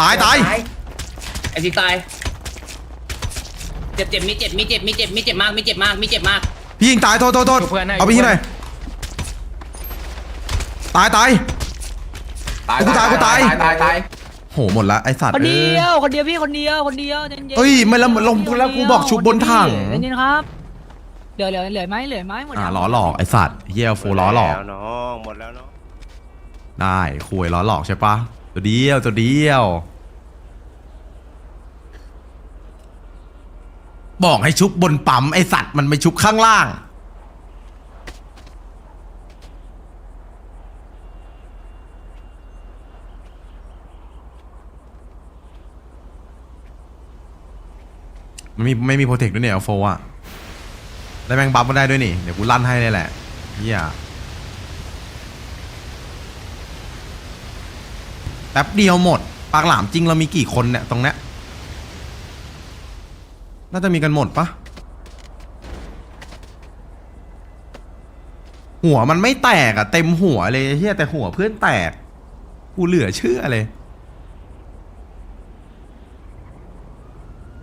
ตายตายไอ้สิตาย เจ็บเจ็บมีเจ็บมีเจ็บมีเจ็บมีเจ็บมากมีเจ็บมากมีเจ็บมาก พี่ยิงตายโทษโทษโทษเพื่อนให้เอาไปที่หน่อยตายตายกูตายกูตายตายตายโหหมดละไอสัตว์คนเอ้เดียยวคนเดียวพี่คนเดียวคนเดียวใจนๆเฮ้ยไม่แล้วลงแล้วกูบอกชุบบนถังใจเย็นๆครับเหลือเหลือเหลือไหมเหลือไหมหมดอ่ายังล้อหลอกไอสัตว์เฮียโฟล้อหลอกแล้วน้องหมดแล้วเนาะได้คุยล้อหลอกใช่ปะ ตัวเดียวตัวเดียว บอกให้ชุบบนปั๊มไอสัตว์มันไปชุบข้างล่าง มันมีไม่มีโปรเทคด้วยเนี่ยโฟอะได้แมงบัฟมาได้ด้วยนี่ เดี๋ยวกูลั่นให้เลยแหละเฮีย แป๊บเดียวหมด ปากหลามจริงเรามีกี่คนเนี่ยตรงเนี้ยน่าจะมีกันหมดปะหัวมันไม่แตกอะเต็มหัวเลยเฮียแต่หัวเพื่อนแตก กูเหลือเชื่อเลย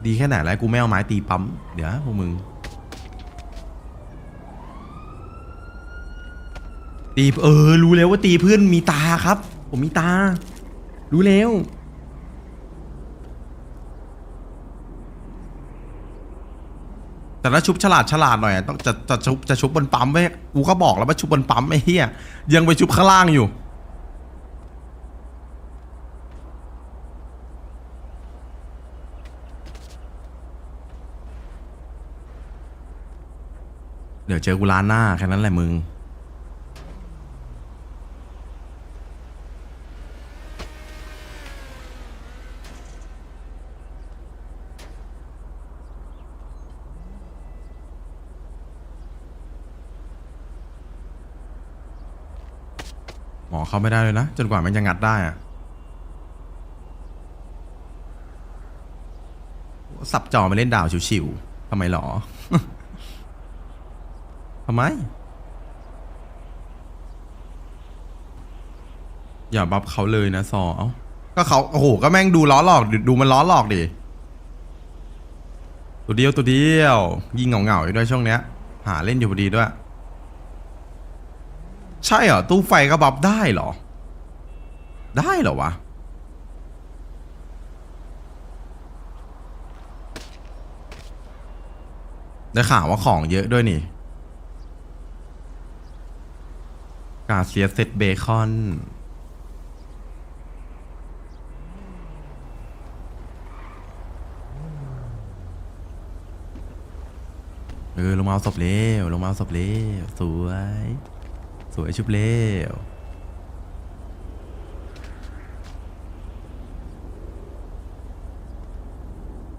ดีแค่ไหนแล้วกูไม่เอาไม้ตีปั๊ม เดี๋ยวพวกมึง ตีเออ รู้แล้วว่าตีเพื่อนมีตาครับ ผมมีตา รู้แล้ว แต่ถ้าชุบฉลาดฉลาดหน่อยอะต้องจะจะชุบจะชุบบนปั๊มไว้กูก็บอกแล้วว่าชุบบนปั๊มไอ้เหี้ยยังไปชุบข้างล่างอยู่ เดี๋ยวเจอกูร้านหน้าแค่นั้นแหละมึง เข้าไม่ได้เลยนะ จนกว่ามันจะงัดได้อะสับจอมาเล่นดาวชิวๆทำไมหรอทำไม อย่าบับเขาเลยนะซอเอ้าก็เขาโอ้โหก็แม่งดูล้อหลอกดูมันล้อหลอกดิตัวเดียวตัวเดียว ยิงเหงาๆอยู่ด้วยช่วงเนี้ย หาเล่นอยู่พอดีด้วย ใช่เหรอ ตู้ไฟก็บับได้เหรอ ได้เหรอวะ ได้ข่าวว่าของเยอะด้วยนี่ กาเซียเซตเบคอนเออลงมาเอาศพเร็วลงมาเอาศพเร็วสวย วยชุบเร็ว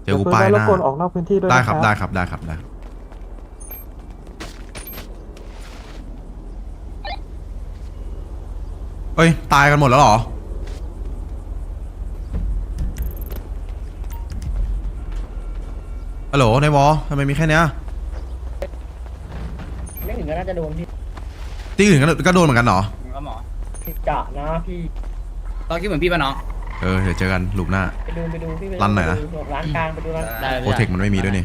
เจอกูป้ายหน้าออกนอกพื้นที่ด้วยได้ครับได้ครับได้ครับได้เฮ้ย ตายกันหมดแล้วเหรอ ฮัลโหลในวอทำไมมีแค่เนี้ย ไม่ถึงก็น่าจะโดนพี่ ที่อื่นก็ก็โดนเหมือนกันเหรอก็หมอกะนะพี่ตอนคิดเหมือนพี่ป่ะน้องเออเดี๋ยวเจอกันหลุมหน้า ไปดูไปดูพี่ไปดูรันหน่อยนะ ไปดูร้านกลางไปดูร้านได้โปรเทคมันไม่มีด้วยนี่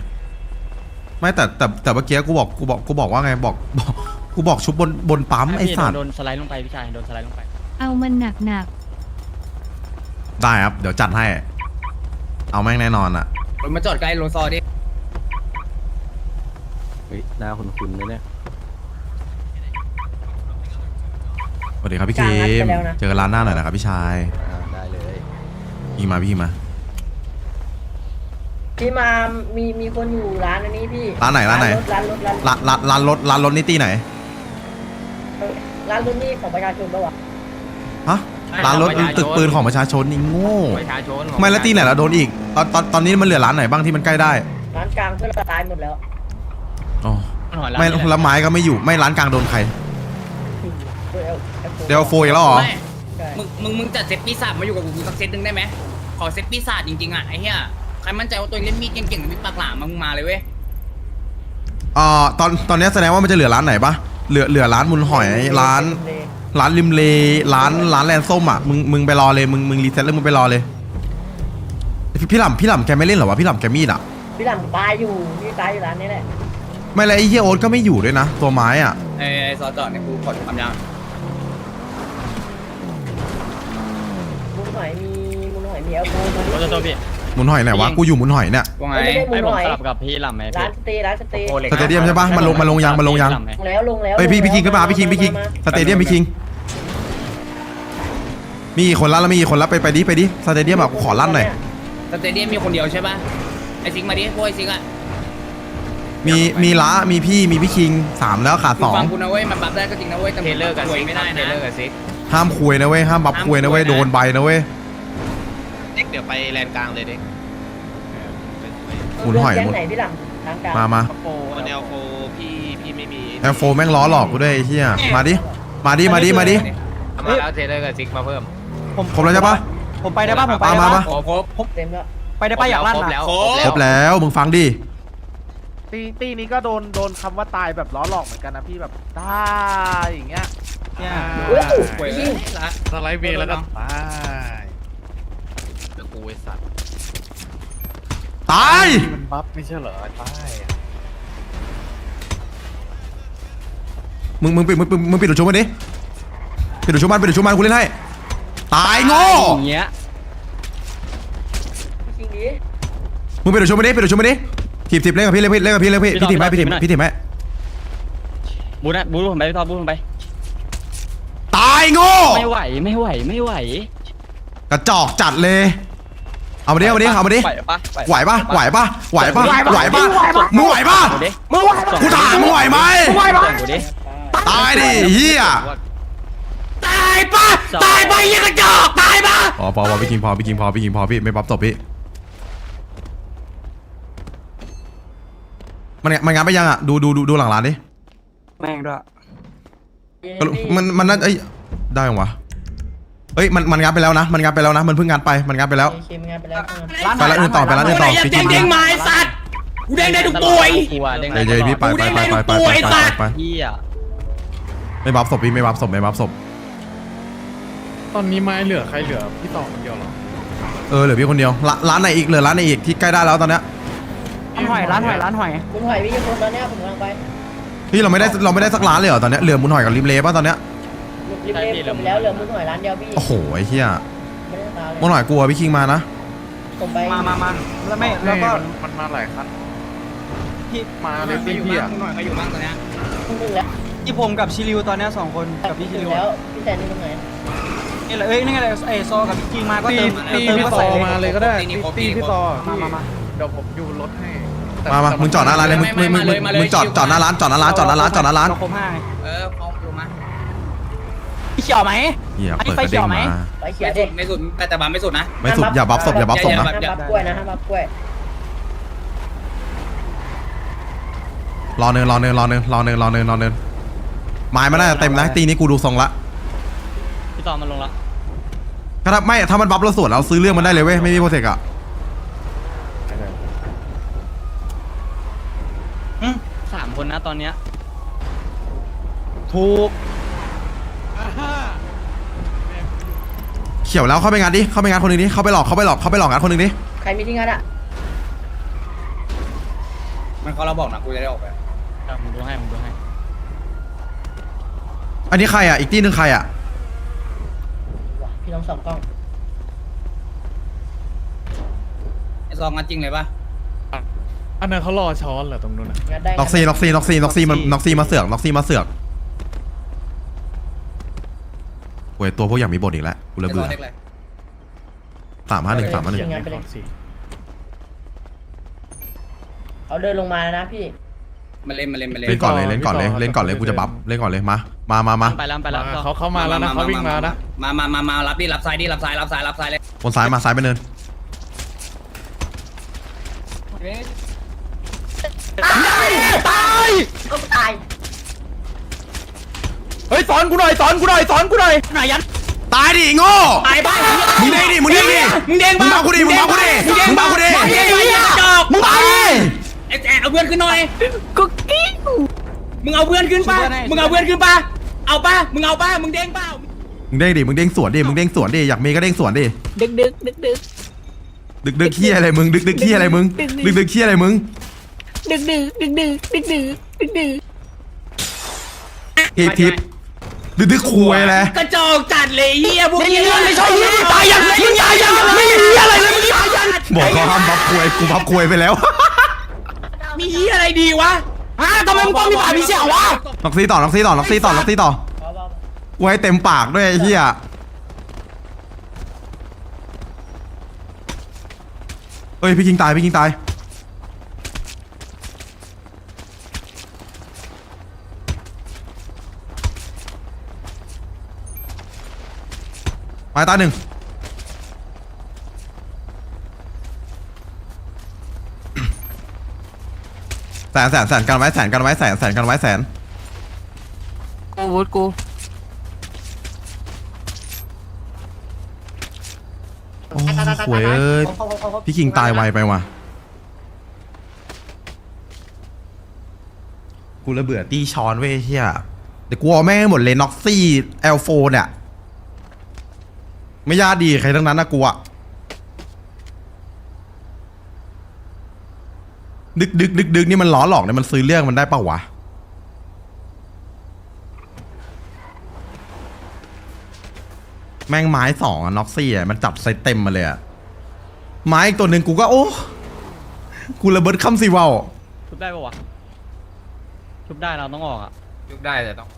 ไม่แต่แต่แต่เมื่อกี้กูบอกกูบอกกูบอกว่าไงบอกบอกกูบอกชุบบนบนปั๊มไอ้สัตว์โดนสไลด์ลงไปพี่ชายโดนสไลด์ลงไป เอามันหนักหนักได้ครับ เดี๋ยวจัดให้ เอาแม่งแน่นอนอะรถมาจอดใกล้โรซอดิ เฮ้ยหน้าคุณคุณเลยเนี่ย วัสดีครับพี่คิมเจอกันร้านหน้าหน่อยนะครับพี่ชายอ่าได้เลย พี่มาพี่มา พี่มามีมีคนอยู่ร้านอันนี้พี่ร้านไหนร้านไหนรถร้านรถร้านร้านร้านร้านรถร้านรถนี่ตีไหนร้านรถนี่ของประชาชนปะวะฮะร้านรถตึกปืนของประชาชนนี่โง่ประชาชนไม่แล้วตีไหนละโดนอีกตอนตอนตอนนี้มันเหลือร้านไหนบ้างที่มันใกล้ได้ร้านกลางเพื่อนเราตายหมดแล้วอ๋อไม่ละไม้ก็ไม่อยู่ไม่ร้านกลางโดนใคร เดี๋ยวโฟอีกแล้วเหรอ ไม่มึงมึงมึงจัดเซตปีศาจมาอยู่กับกูสักเซตหนึ่งได้ไหมขอเซตปีศาจจริงๆอะไอ้เหี้ยใครมั่นใจว่าตัวเองเล่นมีดเก่งๆมีดปากหลามมึงมาเลยเว้ยอ่าตอนตอนนี้แสดงว่ามันจะเหลือร้านไหนปะเหลือเหลือร้านมุนหอยร้าน ร้านริมเลร้านร้านแลนส้มอะมึงมึงไปรอเลยมึงมึงรีเซ็ตแล้วมึงไปรอเลย พี่พี่หล่ำพี่หล่ำแกไม่เล่นเหรอวะพี่หล่ำแกมีดอะพี่หลังตายอยู่พี่ตายอยู่ร้านนี้แหละไม่เลยไอ้เฮียโอ๊ตก็ไม่อยู่ด้วยนะ ตัวไม้อะไอ้ไอ้ซอจอดเนี่ยกูกดความยาว อยมีมุนหอยมีเอลโบมาโอ้โหโทษพี่ หมุนหอยไหนวะ กูอยู่หมุนหอยเนี่ย ว่าไง ไม่ได้มุให้นผมหอยสลับกับพี่ลำไหมร้าพี่นสเตย์ร้านสเตย์โอ้เหล็ก สเตเดียมใช่ปะมันลงมันลงยังมันลงยังลำไหมลงแล้วลงแล้วเอ้ยพี่พี่คิงขึ้นมาพี่คิงพี่คิงสเตเดียมพี่คิง มีกี่คนละแล้วมีกี่คนละไปไปดิไปดิสเตเดียมอะกูขอลั่นหน่อย สเตเดียมมีคนเดียวใช่ป่ะไอ้ซิงค์มาดิพวกไอ้ซิงค์อะมีมีละมีพี่มีพี่คิงสามแล้วขาดมึสงองฟังกูนะเว้ยมันบัฟได้ก็จริงนะเว้ยแต่เทเลอร์กับคุยซิกไม่ได้เทนะเลอร์กับซิก ห้ามคุยนะเว้ยห้ามบับคุยนะเว้ยโดนใบนะเว้ยเด็กเดี๋ยวไปแลนกลางเลยเด็กหมุนหอยเลืกหมุนแก๊งไหนพี่หลังทางกลางมามาโอแนลโฟพี่พี่ไม่มีแอร์โฟแม่งล้อหลอกกูด้วยไอ้เฮียมาดิมาดิมาดิมาดิเอามาแล้วเทเลอร์กับซิกมาเพิ่มครบแล้วใช่ปะผมไปได้ป่ะผมไปมาได้มาป่ะครบครบเต็มแล้วไปได้ป่ะอยากลั่นครบอะแล้วครบครบแล้วมึงฟังดิตีตีนี้ก็โดนโดนคำว่าตายแบบล้อหลอกเหมือนกันนะพี่แบบได้อย่างเงี้ย เนี่ยโอ้ยป่วยยิงละสไลด์เวแล้วก็ตายเดี๋ยวกูไอ้สัตว์ตายมันบัฟไม่ใช่เหรอตายมึงมึงปิดมึงปิดมึงปิดดูชุบมันดิปิดดูชุบมันปิดดูชุบมันกูเล่นให้ตายโง่อย่างเงี้ยจริงดิมึงปิดดูชุบมันดิปิดดูชุบมันดิถีบถีบเล่นกับพี่เล่นกับพี่เล่นกับพี่เล่นกับพี่พี่ถีบไหมพี่ถีบพี่ถีบไหมบูนะบูผมไปพี่ทอบูผมไปตาย โง่ไม่ไหวไม่ไหวไม่ไหว กระจอกจัดเลย เอามาดิเอามาดิเอามาดิไหวปะไหวปะไหวปะไหวปะไหวปะมึงไหวปะกูดิกูถามมึงไหวไหมกูดิตายดิเฮียตายปะตายไปยังกระจอกตายปะพอพอพอพี่คิงพอพี่คิงพอพี่คิงพอพี่ไม่ปั๊บตบพี่มันมันงานไปยังอะดูดูดูดูหลังร้านดิแม่งด้วยก็มันมันน่าเอ้ย ได้ยังวะเฮ้ยมันมันงัดไปแล้วนะ มันงัดไปแล้วนะ มันเพิ่งงันไป มันงัดไปแล้วไปแล้วเดินต่อไปร้านอื่นต่อพี่กินเด้งไม้สัตว์กูเด้งได้ทุกตัวไอ้กูเด้งได้เจพี่ไปไปไปไปไปไปไปพี่ไม่บับศพพี่ไม่บับศพไม่บับศพตอนนี้ไม้เหลือใครเหลือพี่ต่อคนเดียวหรอเออเหลือพี่คนเดียวร้านไหนอีกเหลือร้านไหนอีกที่ใกล้ได้แล้วตอนเนี้ยร้านหอยร้านหอยร้านหอยมุนหอยพี่ยังคนตอนเนี้ยผมกำลังไปพี่เราไม่ได้เราไม่ได้สักร้านเลยเหรอตอนเนี้ยเหลือมุนหอยกับริมเล่ป่ะตอนเนี้ย ริมเล่ผมแล้วเหลือมุนหอยร้านเดียวพี่โอ้โหไอ้เหี้ยไม่ได้ตามมุนหอยกลัวพี่คิงมานะผมไปมามามาแล้วไม่แล้วก็มันมาหลายคันพี่มาเลยมาพี่อยู่พี่บ้าอะงหน่อยมาอยู่บ้างตอนเนี้ยคุณถึงแล้วพี่ผมกับชิริวตอนเนี้ยสองคนกับพี่ชิถึงริวแล้วพี่แซนนี่ตรงไหนนี่แหละเอ้ยนี่ไงไอ้โซกับพี่จิงมาก็ตีเติมตีเติมพี่ก็ต่ใส่อมาเลยก็ได้ตีตีนี่ครบตีตีพี่ครบต่อมามามาเดี๋ยวผมอยู่รถให้แต่มามามึงจอดหน้าร้านเลยมึงมึงมึงมึงมึงจอดจอดหน้าร้านจอดหน้าร้านจอดหน้าร้านจอดหน้าร้านเครบห้าไงเออพร้อมอยู่มาพี่ เขียวไหม เหี้ยอันนี้เปิดกระไฟเขีเด้ยวงไหม มา ไปเขียไม่เด็สุดไม่สุดแต่แต่บัมไม่สุดนะ ไม่สุดอย่าบัฟศพอย่าบัฟศพนะ ห้ามบัฟกล้วยนะห้ามบัฟกล้วยรอเนินรอเนินรอเนินรอเนินรอเนินรอเนินไม้มันน่าจะเต็มนะตีนี้กูดูทรงละพี่ตอมมันลงละถ้าไม่ถ้ามันบัฟเราสวนเราซื้อเรื่องมันได้เลยเว้ยไม่มีโปรเทคอะอืมสามคนนะตอนเนี้ยถูก เขียวแล้วเข้าไปงานดิ เข้าไปงานคนหนึ่งดิ เข้าไปหลอก เข้าไปหลอก เข้าไปหลอกงานคนหนึ่งดิ ใครมีที่งานอะ มันเขาเราบอกนะกูจะได้ออกไปเดี๋ยวผมดูให้ผมดูให้อันนี้ใครอะอีกที่หนึ่งใครอะพี่น้องสองกล้อง ไอ้ซองงันจริงเลยปะอันนั้นเขารอช้อนเหรอตรงนู้นอะงานได้น็อกซีน็อกซีน็อกซีน็อกซีมันน็อกซีมาเสือกน็อกซีมาเสือก ว้ยตัวพวกอย่างมีบทอีกแล้วกูเลยไอ้ซเบื่องอเล็กเลยสามห้าหนึ่งสามห้าหนึ่งงานไปเลยเขาเดินลงมาแล้วนะพี่มันเล่นมันเล่นมันเล่นเล่นก่อนเลยเล่นก่อนเลยเล่นก่อนเลยกูจะบัฟเล่นก่อนเลยมามามามาไปแล้วไปแล้วมาเขาเข้ามาแล้วนะเขาวิ่งมานะมามามามารับดิรับซ้ายดิรับซ้ายรับซ้ายรับซ้ายเลยบนซ้ายมาซ้ายไปเนินก็ตาย เฮ้ยสอนกูหน่อยสอนกูหน่อยสอนกูหน่อยไหนยันตายดิโง่ตายบ้ามึงเด้งดิมึงเด้งดิมึงเด้งมึงบัฟกูดิมึงบัฟกูดิมึงบัฟกูดิมึงเด้งไปกระจอกมึงบัฟดิไอ้แจ๊เอาเพื่อนขึ้นหน่อยกูกิ้วมึงเอาเพื่อนขึ้นป่ะมึงเอาเพื่อนขึ้นป่ะเอาป่ะมึงเอาป่ะมึงเด้งเปล่ามึงเด้งดิมึงเด้งสวนดิมึงเด้งสวนดิอยากมีก็เด้งสวนดิดึกดึกดึกดึกดึกดึกขี้อะไรมึงดึกดึกขี้อะไรมึงดึกดึกขี้อะไรมึงดึกดึกดึกดึกดึกดึกดึกดึกเอทิป ดึกดึกคุยอะไรกระจอกจัดเลยเฮียพวกเฮียไม่ใช่มึงตายยังมึงตายยังไม่มีอะไรเลยมึงตายยังบอกเขาห้ามพับคุยกูพับคุยไปแล้ว มีเฮียอะไรดีวะฮะทำไมมึงต้องมีปากมีเสียงวะล็อกซี่ต่อล็อกซี่ต่อล็อกซี่ต่อล็อกซี่ต่อกูให้เต็มปากด้วยไอ้เหี้ยเฮ้ยพี่คิงตายพี่คิงตาย ไม้ตายหนึ่งแสนแสนแสนกันไว้แสนกันไว้แสนแสนกันไว้แสนกูวูดกูโอ้หวยเอ้ยพี่คิงตายไวไปว่ะกูระเบื่อตีช้อนเว้ยเฮียเดี๋ยวกูเอาแม่งให้หมดเลยน็อกซี่เอลโฟเนี่ย ไม่ยากดีใครทั้งนั้นนะกูอะดึกดึกดึกดึกนี่มันล้อหลอกเนี่ยมันซื้อเรื่องมันได้เปล่าวะ แม่งไม้สองอะน็อกซี่อะมันจับใส่เต็มมาเลยอะไม้อีกตัวหนึ่งกูก็โอ้ กูระเบิดคำสิเวาชุบได้ปะวะชุบได้เราต้องออกอะยุกได้แต่ต้อง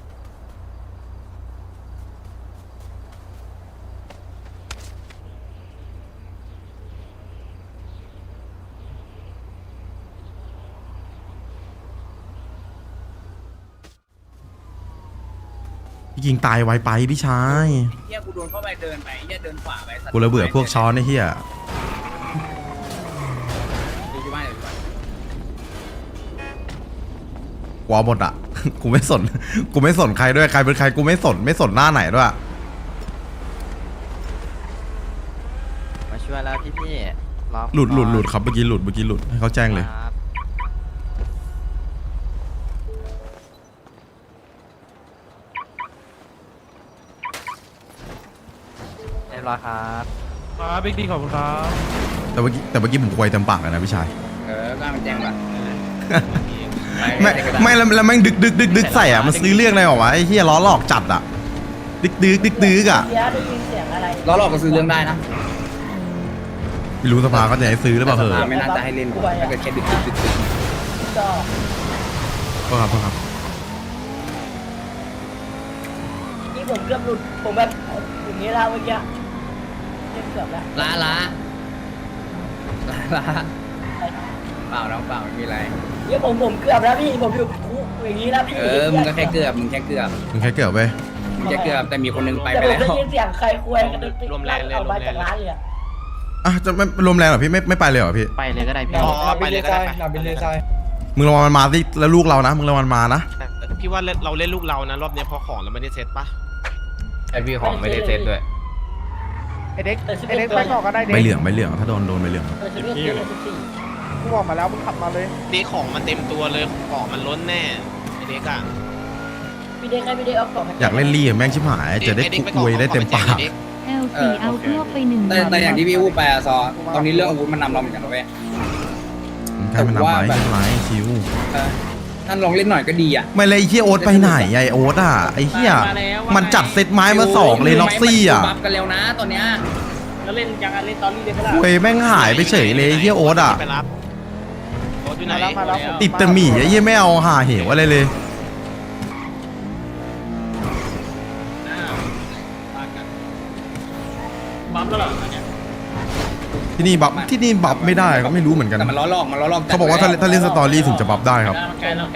พี่ยิงตายไวไปพี่ชายเฮียกูโดนเข้าไปเดินไปเฮียเดินขวาไปสัตว์กูระเบื่อพวกช้อนไอ้เหี้ยดูที่บ้านเดี๋ยวดูบ้านกลัวหมดอะ กูไม่สน กูไม่สนใครด้วยใครเป็นใครกูไม่สนไม่สนหน้าไหนด้วยมาช่วยแล้วพี่พี่ๆรอหลุดหลุดหลุดครับเมื่อกี้หลุดเมื่อกี้หลุดให้เขาแจ้งเลย ครับ รียบร้อยครับ ครับบิ๊กดีขอบคุณครับ แต่เมื่อกี้แต่เมื่อกี้ผมควยเต็มปากเลยนะพี่ชาย เออก็มันแจ้งป่ะไม่ไม่แล้วแล้วแม่งดึกดึกดึกดึกใส่อะมันซื้อเรื่องอะไรหรอวะไอ้เหี้ยล้อหลอกจัดอะดึกดึกดึกดึกอะเสียได้ยินเสียงอะไรล้อหลอกก็ซื้อเรื่องได้นะไม่รู้สภาเขาจะให้ซื้อหรือเปล่าเหสภาอะไม่น่าจะให้เล่นว่ะถ้าเกิดแค่ดึกดึกดึกดึกก็ก็ครับก็ครับนี่ผมเกือบหลุดผมแบบอย่างนี้แล้วเมื่อกี้ เกือบแล้วล้าล้าล้าล้าเปล่าน้องเปล่าไม่มีอะไรเนี่ยผมผมเกือบแล้วพี่ผมอยู่คุกอย่างนี้แล้วพี่เออมึงก็แค่เกือบมึงแค่เกือบมึงแค่เกือบไปมึงแค่เกือบแต่มีคนนึงไปแต่ไปผมแล้ได้วยินเสียงใครคุยกันตึ๊กติ๊กรวมแรงเลยออกรวมามแรจากงร้านเลยอะอะจะไม่รวมแรงเหรอพี่ไม่ไม่ไปเลยเหรอพี่ไปเลยก็ได้พี่อ๋อไปเลยก็ได้ไปมึงระวังมันมาสิแล้วลูกเรานะ มึงระวังมันมานะพี่ว่าเล่นเราเล่นลูกเรานะรอบเนี้ยเพอของเราไม่ได้เซตปะไอพี่ของไม่ได้เซ็ตด้วย ไอเด็กไอเด็กไปก่อนก็ได้เด็กใบเหลืองใบเหลืองถ้าโดนโดนใบเหลืองเออจะเรียกเสียงสิบสี่กูบอกมาแล้วมึงขับมาเลยดีของมันเต็มตัวเลยของมันล้นแน่ไอเด็กอะพี่เด็กให้พี่เด็กเอาของอยากเล่นลี่แม่งชิบหายจะได้อ้ด็กปคุยได้เต็มปากด็เอลสี่เอาพวกไปหนึ่งแต่แต่อย่างที่พี่พูดไปอะซอตอนนี้เรื่องอาวุธมันนำเราเหมือนกันนะเว้ยใครมันนำไปไม่เป็นไรชิวเออ ท่านลองเล่นหน่อยก็ดีอะ ไม่เลยไอ้เฮียโอ๊ตไปไหนไอโอ๊ตอะไอเฮียมันจัดเซตไม้มาสองเลยล็อกซี่อะบัฟกันเร็วนะตอนเนี้ยแล้วเล่นยังเล่นตอนนี้เลยก็ได้คุยแม่งหายไปเฉยเลยไอ้เฮียโอ๊ตอะ ไปรับโอ๊ตอยู่ไหนมาแล้วมาแล้วผม ติดแตะหมี่ไอ้เฮียไม่เอาหาเหวอะไรเลย บัมแล้วเหรอเนี่ย ที่นี่บัฟที่นี่บัฟไม่ได้ก็ไม่รู้เหมือนกัน แต่มันล้อหลอกมันล้อหลอกจัดเขาบอกว่าถ้าถ้าเล่นสตอรี่ถึงจะบัฟได้ครับ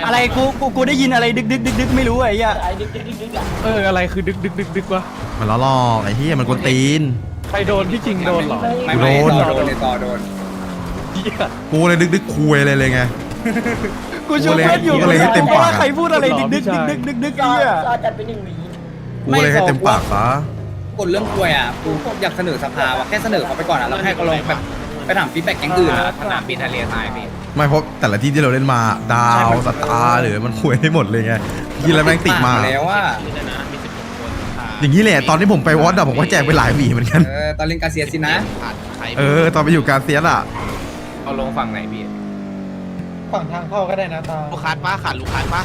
อะไรกูกูกูได้ยินอะไรดึกดึกดึกดึกไม่รู้ไอ้เหี้ยไอ้ดึกดึกดึกดึกอะเอออะไรคือดึกดึกดึกดึกวะมันล้อหลอกไอ้เฮียมันกวนตีนใครโดนพี่จริงโดนเหรอไม่ไม่โดนต่อโดนในต่อโดนกูเลยดึกดึกคุยเลยเลยไงกูชมเพื่อนอยู่กูเลยให้เต็มปากอะว่าใครพูดอะไรดึกดึกดึกดึกดึกดึกจอเหี้ยจอจัดไปหนึ่งหวีกูเลยให้เต็มปากซะ กดเรื่องกล้วยอะกูอยากเสนอสภาว่ะแค่เสนอเขาไปก่อนอะแล้วให้เขาลองแบบไปถามฟีดแบ็กแก๊งอื่นอะสนามบินทะเลทรายพี่ไม่เพราะแต่ละที่ที่เราเล่นมาดาวสตาร์หรือมันคุยให้หมดเลยไงที่แล้วแม่งติดมา แล้วว่าชื่อนะนะมีสิบหกคนขายอย่างนี้แหละตอนที่ผมไปวอดอะผมก็แจกไปหลายหวีเหมือนกันเออตอนเล่นกาเซียสินะขาดใครเออตอนไปอยู่การเซียสอะเอาลงฝั่งไหนพี่ฝั่งทางเข้าก็ได้นะตาลูกค้าป้าขาดลูกค้าป้า